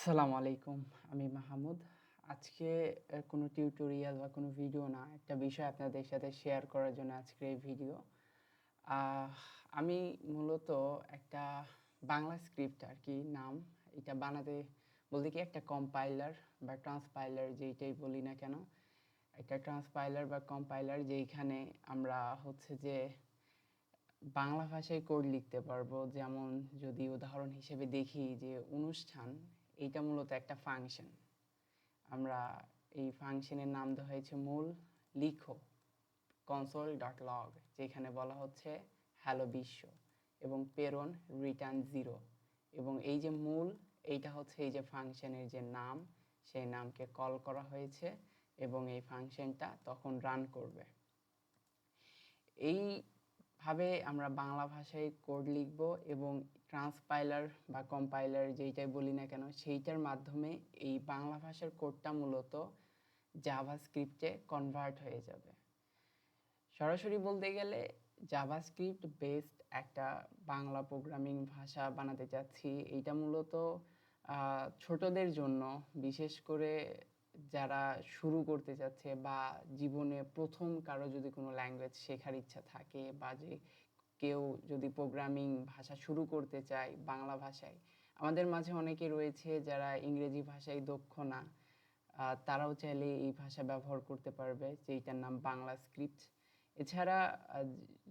আসসালামু আলাইকুম, আমি মাহমুদ। আজকে কোনো টিউটোরিয়াল বা কোনো ভিডিও না, একটা বিষয় আপনাদের সাথে শেয়ার করার জন্য আজকের এই ভিডিও আমি মূলত একটা বাংলা স্ক্রিপ্ট আর কি, নাম। এটা বানাতে বলতে কি, একটা কম্পাইলার বা ট্রান্সপাইলার যেইটাই বলি না কেন। একটা ট্রান্সপাইলার বা কম্পাইলার যেইখানে আমরা হচ্ছে যে বাংলা ভাষায় কোড লিখতে পারব। যেমন যদি উদাহরণ হিসেবে দেখি যে অনুষ্ঠান এইটা মূলত একটা ফাংশন আমরা এই ফাংশনের নাম দেওয়া হয়েছে মূল লিখো কনসোল ডট লগ যেখানে বলা হচ্ছে হ্যালো বিশ্ব এবং প্রেরণ রিটার্ন জিরো এবং এই যে মূল, এইটা হচ্ছে এই যে ফাংশনের যে নাম, সেই নামকে কল করা হয়েছে এবং এই ফাংশনটা তখন রান করবে। এইভাবে আমরা বাংলা ভাষায় কোড লিখব এবং ট্রান্সপাইলার বা কম্পাইলার যেইটাই বলি না কেন, সেইটার মাধ্যমে এই বাংলা ভাষার কোডটা মূলত জাভাস্ক্রিপ্টে কনভার্ট হয়ে যাবে। সরাসরি বলতে গেলে জাভাস্ক্রিপ্ট বেসড একটা বাংলা প্রোগ্রামিং ভাষা বানাতে চাচ্ছি। এইটা মূলত ছোটদের জন্য, বিশেষ করে যারা শুরু করতে চাচ্ছে বা জীবনে প্রথম কারও যদি কোনো ল্যাঙ্গুয়েজ শেখার ইচ্ছা থাকে বা যে কেউ যদি প্রোগ্রামিং ভাষা শুরু করতে চায় বাংলা ভাষায়, আমাদের মাঝে অনেকে রয়েছে যারা ইংরেজি ভাষায় দক্ষ না তারাও চাইলে এই ভাষা ব্যবহার করতে পারবে, যেইটার নাম বাংলা স্ক্রিপ্ট এছাড়া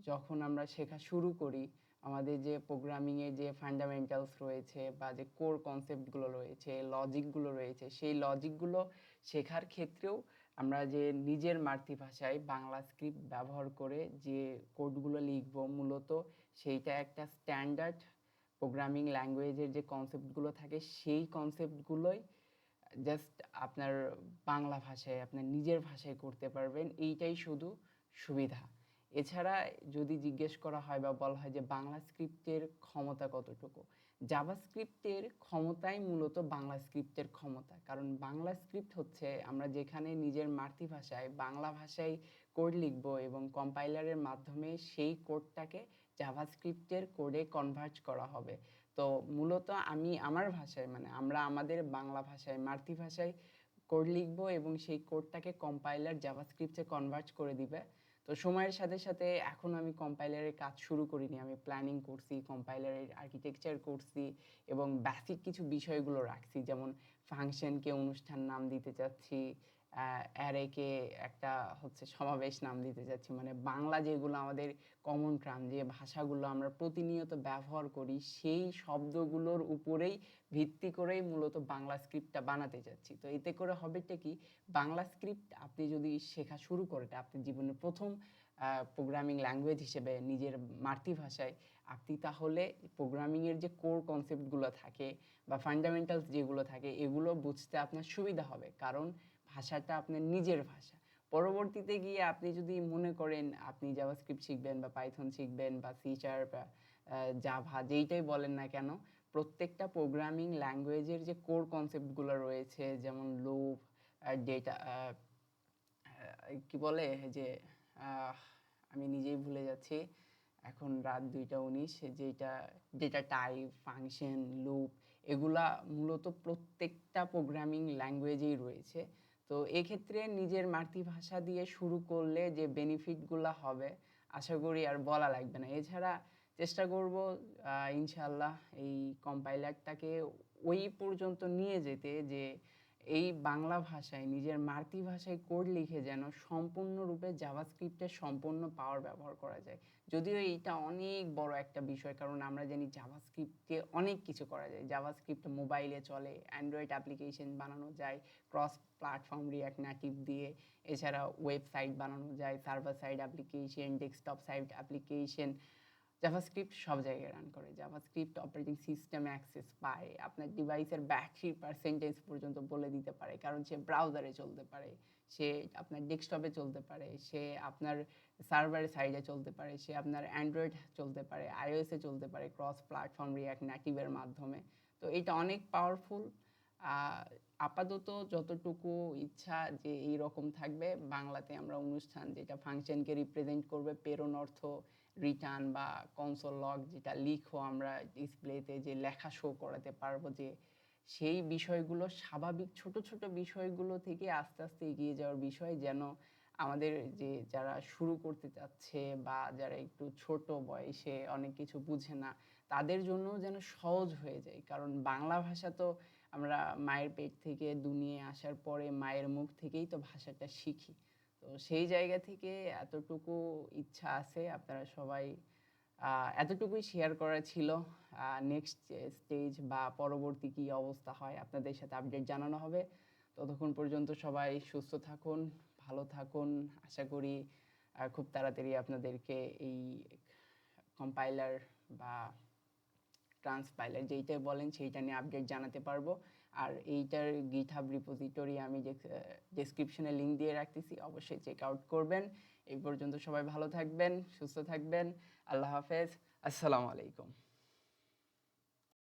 যখন আমরা শেখা শুরু করি, আমাদের যে প্রোগ্রামিংয়ের যে ফান্ডামেন্টালস রয়েছে বা যে কোর কনসেপ্টগুলো রয়েছে লজিকগুলো রয়েছে, সেই লজিকগুলো শেখার ক্ষেত্রেও আমরা যে নিজের মাতৃভাষায় বাংলা স্ক্রিপ্ট ব্যবহার করে যে কোডগুলো লিখব মূলত সেইটা একটা স্ট্যান্ডার্ড প্রোগ্রামিং ল্যাঙ্গুয়েজের যে কনসেপ্টগুলো থাকে সেই কনসেপ্টগুলোই জাস্ট আপনার বাংলা ভাষায়, আপনার নিজের ভাষায় করতে পারবেন। এইটাই শুধু সুবিধা। এছাড়া যদি জিজ্ঞেস করা হয় বা বলা হয় যে বাংলা স্ক্রিপ্টের ক্ষমতা কতটুকু জাভা স্ক্রিপ্টের ক্ষমতাই মূলত বাংলা স্ক্রিপ্টের ক্ষমতা। কারণ বাংলা স্ক্রিপ্ট হচ্ছে আমরা যেখানে নিজের মাতৃভাষায় বাংলা ভাষায় কোড লিখব এবং কম্পাইলারের মাধ্যমে সেই কোডটাকে জাভা স্ক্রিপ্টের কোডে কনভার্ট করা হবে। তো মূলত আমি আমার ভাষায় মানে আমরা আমাদের বাংলা ভাষায় মাতৃভাষায় কোড লিখব এবং সেই কোডটাকে কম্পাইলার জাভাস্ক্রিপ্টে কনভার্ট করে দিবে। তো সময়ের সাথে সাথে এখন আমি কম্পাইলারের কাজ শুরু করিনি। আমি প্ল্যানিং করছি কম্পাইলারের আর্কিটেকচার করছি এবং বেসিক কিছু বিষয়গুলো রাখছি। যেমন ফাংশনকে অনুষ্ঠান নাম দিতে চাচ্ছি অ্যারেকে একটা হচ্ছে সমাবেশ নাম দিতে চাচ্ছি মানে বাংলা যেগুলো আমাদের কমন ট্রাম যে ভাষাগুলো আমরা প্রতিনিয়ত ব্যবহার করি, সেই শব্দগুলোর উপরেই ভিত্তি করেই মূলত বাংলা স্ক্রিপ্টটা বানাতে চাচ্ছি তো এতে করে হবেটা কি? বাংলা স্ক্রিপ্ট আপনি যদি শেখা শুরু করেন আপনি জীবনের প্রথম প্রোগ্রামিং ল্যাঙ্গুয়েজ হিসেবে নিজের মাতৃভাষায়, আপনি তাহলে প্রোগ্রামিংয়ের যে কোর কনসেপ্টগুলো থাকে বা ফান্ডামেন্টালস যেগুলো থাকে, এগুলো বুঝতে আপনার সুবিধা হবে। কারণ ভাষাটা আপনার নিজের ভাষা। পরবর্তীতে গিয়ে আপনি যদি মনে করেন আপনি জাভাস্ক্রিপ্ট শিখবেন বা পাইথন শিখবেন বা সি শার্প জাভা যেইটাই বলেন না কেন, প্রত্যেকটা প্রোগ্রামিং ল্যাঙ্গুয়েজের যে কোর কনসেপ্টগুলো রয়েছে, যেমন লুপ ডেটা কি বলে যে আমি নিজেই ভুলে যাচ্ছি, এখন রাত দুইটা উনিশ যেটা ডেটা টাইপ ফাংশন লুপ এগুলা মূলত প্রত্যেকটা প্রোগ্রামিং ল্যাঙ্গুয়েজেই রয়েছে। তো এক্ষেত্রে নিজের মাতৃভাষা দিয়ে শুরু করলে যে বেনিফিটগুলো হবে, আশা করি আর বলা লাগবে না। এছাড়া চেষ্টা করব ইনশাল্লাহ এই কম্পাইলারটাকে ওই পর্যন্ত নিয়ে যেতে যে এই বাংলা ভাষায়, নিজের মাতৃভাষায় কোড লিখে যেন সম্পূর্ণরূপে জাভাস্ক্রিপ্টের সম্পূর্ণ পাওয়ার ব্যবহার করা যায়। যদিও এইটা অনেক বড় একটা বিষয়, কারণ আমরা জানি জাভাস্ক্রিপ্টে অনেক কিছু করা যায়। জাভাস্ক্রিপ্ট মোবাইলে চলে অ্যান্ড্রয়েড অ্যাপ্লিকেশন বানানো যায় ক্রস প্ল্যাটফর্ম রিয়াক্ট নেটিভ দিয়ে, এছাড়া ওয়েবসাইট বানানো যায় server side application desktop side application JavaScript সব জায়গায় রান করে। জাভাস্ক্রিপ্ট অপারেটিং সিস্টেম অ্যাক্সেস পায়, আপনার ডিভাইসের ব্যাটারি পার্সেন্টেজ পর্যন্ত বলে দিতে পারে, কারণ সে ব্রাউজারে চলতে পারে, সে আপনার ডেস্কটপে চলতে পারে, সে আপনার সার্ভারের সাইডে চলতে পারে, সে আপনার অ্যান্ড্রয়েড চলতে পারে আইওএসে চলতে পারে ক্রস প্ল্যাটফর্ম রিয়াক্ট নেটিভের মাধ্যমে। তো এটা অনেক পাওয়ারফুল আপাতত যতটুকু ইচ্ছা যে এই রকম থাকবে, বাংলাতে আমরা অনুষ্ঠান যেটা ফাংশনকে রিপ্রেজেন্ট করবে, প্রেরণ অর্থ রিটার্ন বা কনসোল লগ যেটা লিখো আমরা ডিসপ্লেতে যে লেখা শো করাতে পারব যে সেই বিষয়গুলো স্বাভাবিক ছোট ছোট বিষয়গুলো থেকে আস্তে আস্তে এগিয়ে যাওয়ার বিষয় যেন আমাদের যে যারা শুরু করতে চাচ্ছে বা যারা একটু ছোট বয়সে অনেক কিছু বুঝে না তাদের জন্য যেন সহজ হয়ে যায়। কারণ বাংলা ভাষা তো আমরা মায়ের পেট থেকে দুনিয়ায় আসার পরে মায়ের মুখ থেকেই তো ভাষাটা শিখি। তো সেই জায়গা থেকে এতটুকু ইচ্ছা আছে আপনারা সবাই এতটুকুই শেয়ার করা ছিল। নেক্সট স্টেজ বা পরবর্তী কি অবস্থা হয় আপনাদের সাথে আপডেট জানানো হবে। ততক্ষণ পর্যন্ত সবাই সুস্থ থাকুন, ভালো থাকুন। আশা করি খুব তাড়াতাড়ি আপনাদেরকে এই কম্পাইলার বা ট্রান্সপাইলার যেইটা বলেন সেইটা নিয়ে আপডেট জানাতে পারব। আর এইটার গিটহাব রিপোজিটরি আমি ডেসক্রিপশনে লিংক দিয়ে রাখতেছি, অবশ্যই চেক আউট করবেন। এই পর্যন্ত সবাই ভালো থাকবেন, সুস্থ থাকবেন। আল্লাহ হাফেজ। আসসালামু আলাইকুম।